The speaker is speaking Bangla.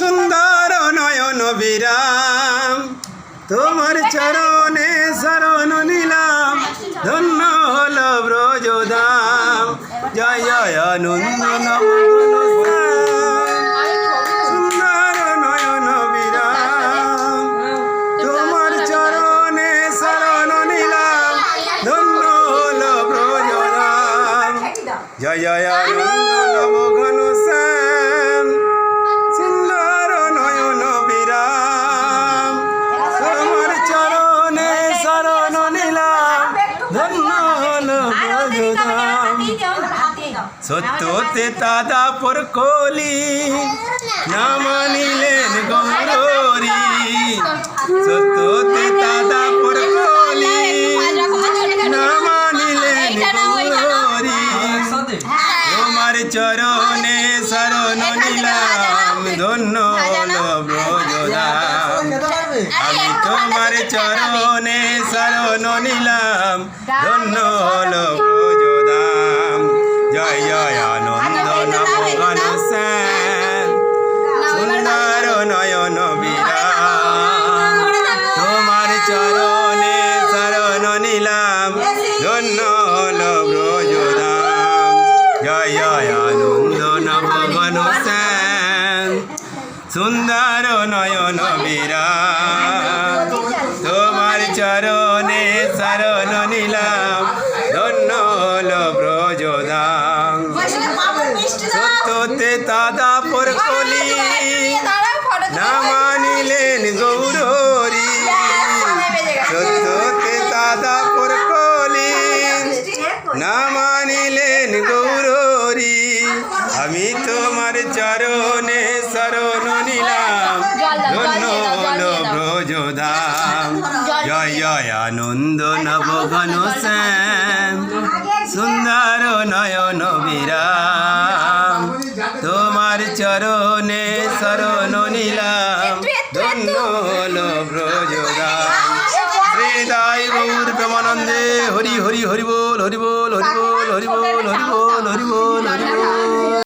সুন্দর নয়ন বিরাম। তোমার চরণে শরণ নিলাম, ধন্য হল ব্রজধাম জয় জয় আনন্দ সুন্দর নয়ন বিরাম। জয় জয় আনন্দ সত্যতে দাদা পর কলি না মানিলেন গৌরী সত্যতে দাদা পর কলি না মানিলেন গৌরী তোমার চরণে শরণ নিলাম, ধন্য আমি তোমার চরণে শরণ নিলাম, ধন্য হল ধন্য হল ব্রজধাম জয় আনন্দ নবগণ শ্যাম সুন্দর নয়ন বিরাম তোমার চরণে শরণ নিলাম ধন্য হল ব্রজধাম সত্যতে দাদা না মানিলেন গৌরী আমি তোমার চরণে শরণ নিলাম। ধন্য হল ব্রজধাম। জয় জয় আনন্দ নবঘন শ্যাম। সুন্দর নয়ন বিরাম। তোমার চরণে শরণ নিলাম। ধন্য হল ব্রজধাম হরি হরি হরি বল হরি বল হরি বল হরি বল হরি বল হরি বল হরি বল